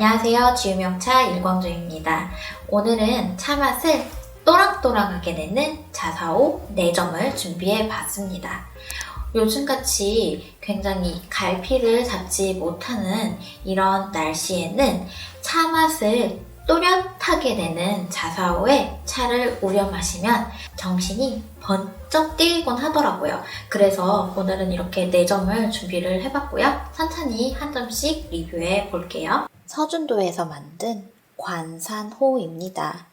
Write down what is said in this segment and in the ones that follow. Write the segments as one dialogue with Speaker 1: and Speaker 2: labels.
Speaker 1: 안녕하세요. 주유명차 일광조입니다. 오늘은 차 맛을 또랑또랑하게 내는 자사오 4점을 준비해 봤습니다. 요즘같이 굉장히 갈피를 잡지 못하는 이런 날씨에는 차 맛을 또렷하게 내는 자사오의 차를 우려 마시면 정신이 번쩍 뛰곤 하더라고요. 그래서 오늘은 이렇게 4점을 준비를 해봤고요. 천천히 한 점씩 리뷰해 볼게요. 서준도에서 만든 관산호입니다.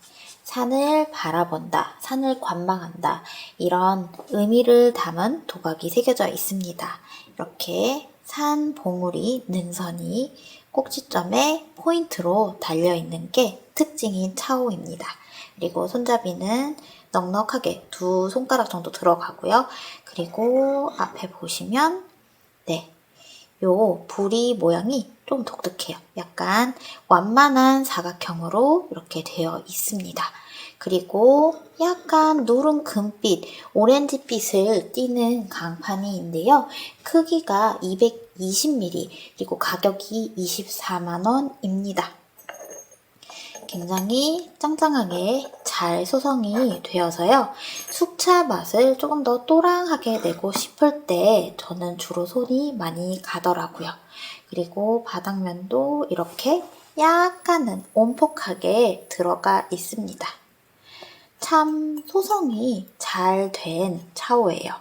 Speaker 1: 산을 바라본다, 산을 관망한다, 이런 의미를 담은 도각이 새겨져 있습니다. 이렇게 산 봉우리 능선이 꼭지점에 포인트로 달려있는 게 특징인 차오입니다. 그리고 손잡이는 넉넉하게 두 손가락 정도 들어가고요. 그리고 앞에 보시면, 네. 요 부리 모양이 좀 독특해요. 약간 완만한 사각형으로 이렇게 되어 있습니다. 그리고 약간 누른 금빛, 오렌지빛을 띠는 강판이인데요. 크기가 220mm, 그리고 가격이 24만원입니다. 굉장히 짱짱하게 잘 소성이 되어서요. 숙차 맛을 조금 더 또랑하게 내고 싶을 때 저는 주로 손이 많이 가더라고요. 그리고 바닥면도 이렇게 약간은 온폭하게 들어가 있습니다. 참 소성이 잘 된 차오예요.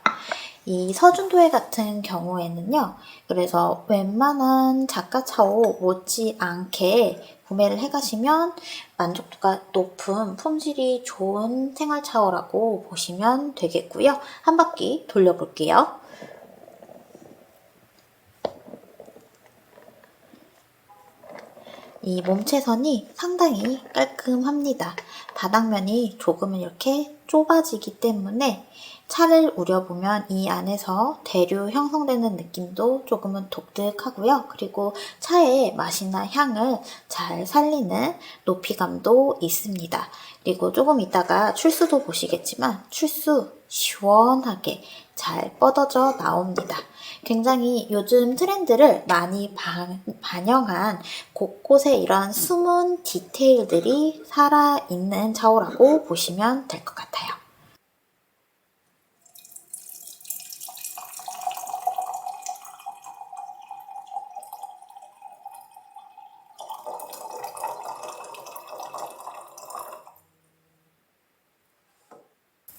Speaker 1: 이 서준도회 같은 경우에는요, 그래서 웬만한 작가 차오 못지않게 구매를 해가시면 만족도가 높은 품질이 좋은 생활차오라고 보시면 되겠고요. 한 바퀴 돌려볼게요. 이 몸체선이 상당히 깔끔합니다. 바닥면이 조금은 이렇게 좁아지기 때문에 차를 우려보면 이 안에서 대류 형성되는 느낌도 조금은 독특하고요. 그리고 차의 맛이나 향을 잘 살리는 높이감도 있습니다. 그리고 조금 이따가 출수도 보시겠지만 출수 시원하게 잘 뻗어져 나옵니다. 굉장히 요즘 트렌드를 많이 반, 반영한 곳곳에 이런 숨은 디테일들이 살아있는 차오라고 보시면 될 것 같아요.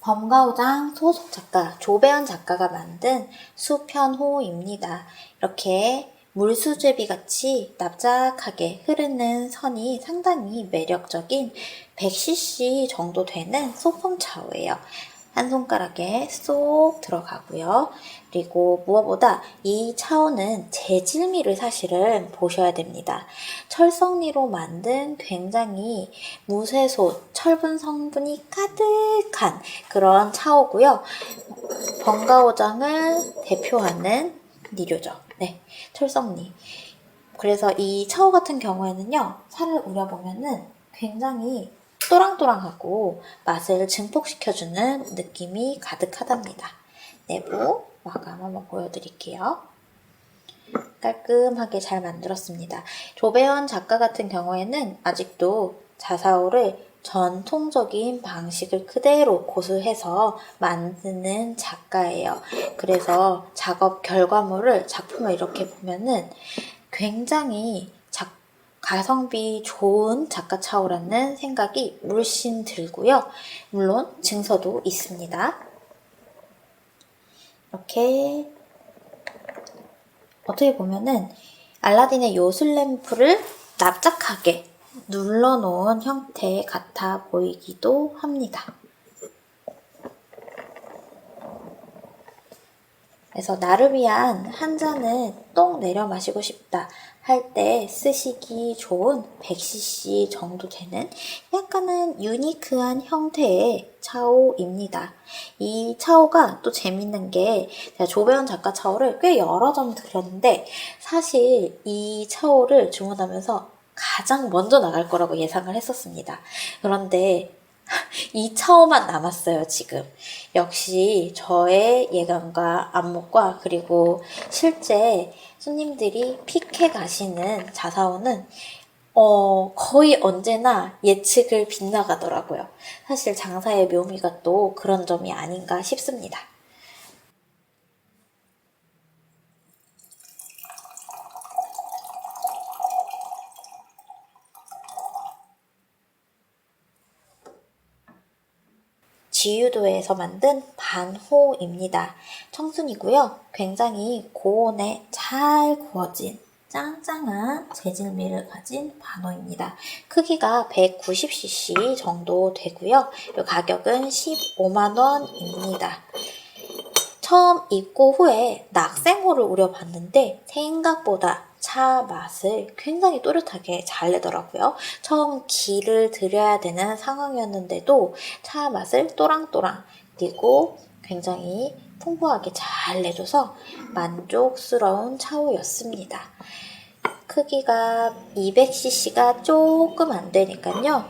Speaker 1: 범가오장 소속 작가 조배현 작가가 만든 수편호입니다. 이렇게 물수제비 같이 납작하게 흐르는 선이 상당히 매력적인 100cc 정도 되는 소품차오예요. 한 손가락에 쏙 들어가고요. 그리고 무엇보다 이 차오는 재질미를 사실은 보셔야 됩니다. 철성리로 만든 굉장히 무쇠소, 철분 성분이 가득한 그런 차오고요. 번가오장을 대표하는 니료죠. 네, 철성리. 그래서 이 차오 같은 경우에는요, 살을 우려보면은 굉장히 또랑또랑하고 맛을 증폭시켜주는 느낌이 가득하답니다. 내부 마감 한번 보여드릴게요. 깔끔하게 잘 만들었습니다. 조배현 작가 같은 경우에는 아직도 자사오를 전통적인 방식을 그대로 고수해서 만드는 작가예요. 그래서 작업 결과물을 작품을 이렇게 보면은 굉장히 가성비 좋은 작가 차오라는 생각이 물씬 들고요. 물론 증서도 있습니다. 이렇게 어떻게 보면은 알라딘의 요술램프를 납작하게 눌러놓은 형태 같아 보이기도 합니다. 그래서 나를 위한 한 잔을 똥 내려 마시고 싶다 할 때 쓰시기 좋은 100cc 정도 되는 약간은 유니크한 형태의 차오입니다. 이 차오가 또 재밌는 게 제가 조배현 작가 차오를 꽤 여러 점 드렸는데 사실 이 차오를 주문하면서 가장 먼저 나갈 거라고 예상을 했었습니다. 그런데 이 차오만 남았어요, 지금. 역시 저의 예감과 안목과 그리고 실제 손님들이 픽해 가시는 자사오는 어, 거의 언제나 예측을 빗나가더라고요. 사실 장사의 묘미가 또 그런 점이 아닌가 싶습니다. 지유도에서 만든 반호입니다. 청순이고요. 굉장히 고온에 잘 구워진 짱짱한 재질미를 가진 반호입니다. 크기가 190cc 정도 되고요. 가격은 15만원입니다. 처음 입고 후에 낙생호를 우려봤는데 생각보다 차 맛을 굉장히 또렷하게 잘 내더라고요. 처음 기를 들여야 되는 상황이었는데도 차 맛을 또랑또랑 그리고 굉장히 풍부하게 잘 내줘서 만족스러운 차우였습니다. 크기가 200cc가 조금 안 되니까요.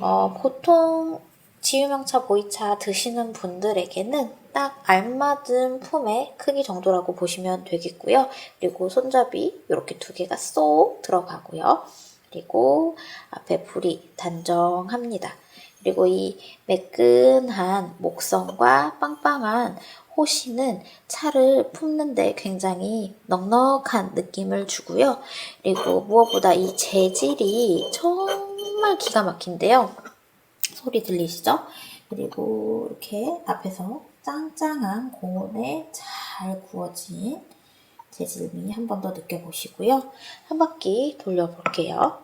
Speaker 1: 어, 보통 지유명차 보이차 드시는 분들에게는 딱 알맞은 품의 크기 정도라고 보시면 되겠고요. 그리고 손잡이 이렇게 두 개가 쏙 들어가고요. 그리고 앞에 불이 단정합니다. 그리고 이 매끈한 목선과 빵빵한 호시는 차를 품는데 굉장히 넉넉한 느낌을 주고요. 그리고 무엇보다 이 재질이 정말 기가 막힌데요. 소리 들리시죠? 그리고 이렇게 앞에서 짱짱한 고온에 잘 구워진 재질미 한 번 더 느껴보시고요. 한 바퀴 돌려볼게요.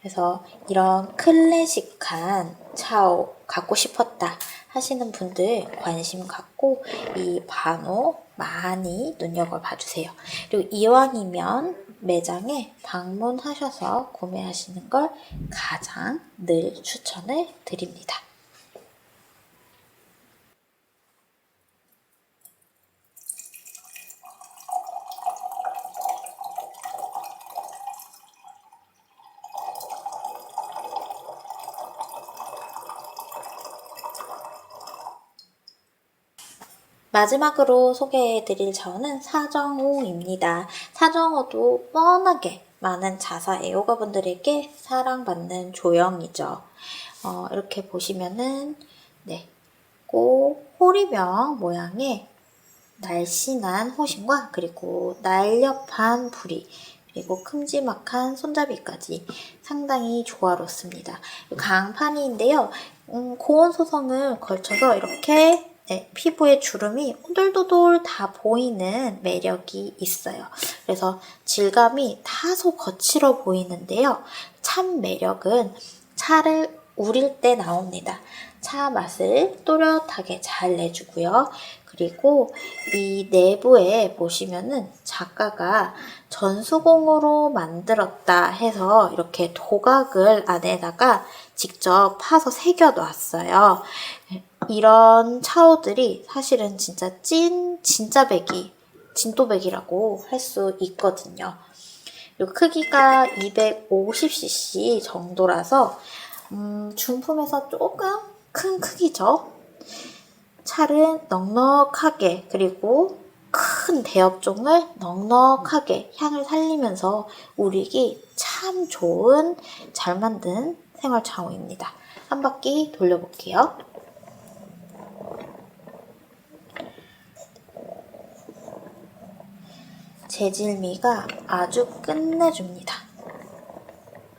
Speaker 1: 그래서 이런 클래식한 차오 갖고 싶었다 하시는 분들 관심 갖고 이 반호 많이 눈여겨봐 주세요. 그리고 이왕이면 매장에 방문하셔서 구매하시는 걸 가장 늘 추천을 드립니다. 마지막으로 소개해드릴 저는 사정호입니다. 사정호도 뻔하게 많은 자사 애호가분들에게 사랑받는 조형이죠. 어, 이렇게 보시면은 네, 꼭 호리병 모양의 날씬한 호심과 그리고 날렵한 부리 그리고 큼지막한 손잡이까지 상당히 조화롭습니다. 강판이인데요. 음, 고온 소성을 걸쳐서 이렇게 네, 피부에 주름이 오돌도돌 다 보이는 매력이 있어요. 그래서 질감이 다소 거칠어 보이는데요. 참 매력은 차를 우릴 때 나옵니다. 차 맛을 또렷하게 잘 내주고요. 그리고 이 내부에 보시면은 작가가 전수공으로 만들었다 해서 이렇게 도각을 안에다가 직접 파서 새겨 놨어요. 이런 차오들이 사실은 진짜 찐 진짜 배기, 진또배기라고 할 수 있거든요. 그리고 크기가 250cc 정도라서 음, 중품에서 조금 큰 크기죠. 차를 넉넉하게 그리고 큰 대엽종을 넉넉하게 향을 살리면서 우리기 참 좋은 잘 만든 생활차오입니다. 한 바퀴 돌려볼게요. 재질미가 아주 끝내줍니다.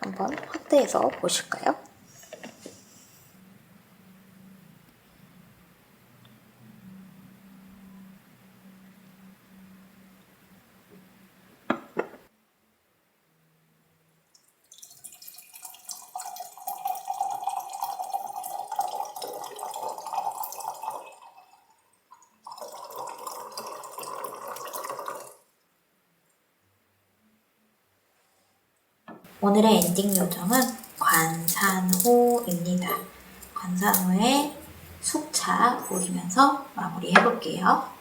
Speaker 1: 한번 확대해서 보실까요? 오늘의 엔딩 요정은 관산호입니다. 관산호의 숙차 우리면서 마무리 해볼게요.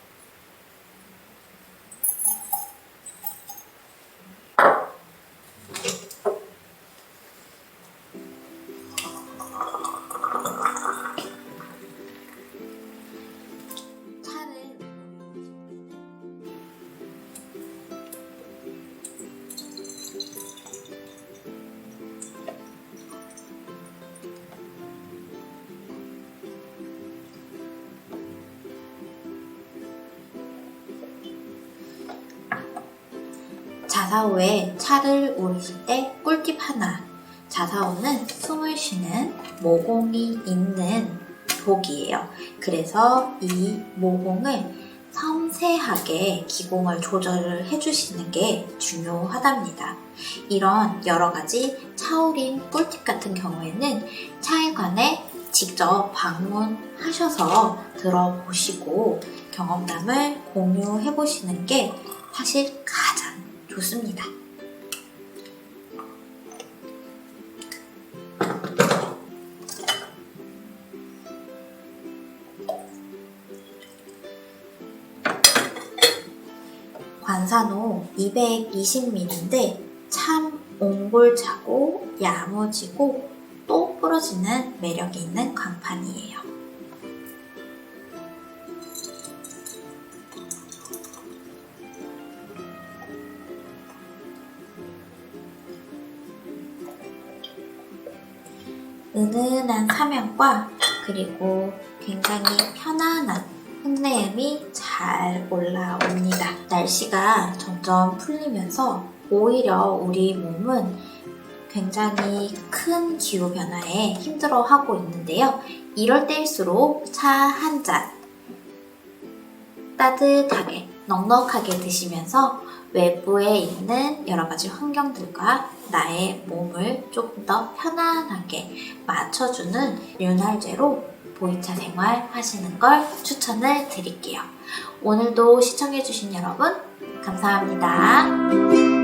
Speaker 1: 자사오에 차를 우리실 때 꿀팁 하나. 자사오는 숨을 쉬는 모공이 있는 독이에요. 그래서 이 모공을 섬세하게 기공을 조절을 해주시는 게 중요하답니다. 이런 여러 가지 차오린 꿀팁 같은 경우에는 차일관에 직접 방문하셔서 들어보시고 경험담을 공유해 보시는 게 사실 가장 좋습니다. 관산호 220ml인데 참 옹골차고 야무지고 또 부러지는 매력이 있는 광판이에요. 은은한 사면과 그리고 굉장히 편안한 흙내음이 잘 올라옵니다. 날씨가 점점 풀리면서 오히려 우리 몸은 굉장히 큰 기후 변화에 힘들어하고 있는데요. 이럴 때일수록 차 한 잔 따뜻하게 넉넉하게 드시면서 외부에 있는 여러 가지 환경들과 나의 몸을 조금 더 편안하게 맞춰주는 윤활제로 보이차 생활 하시는 걸 추천을 드릴게요. 오늘도 시청해주신 여러분, 감사합니다.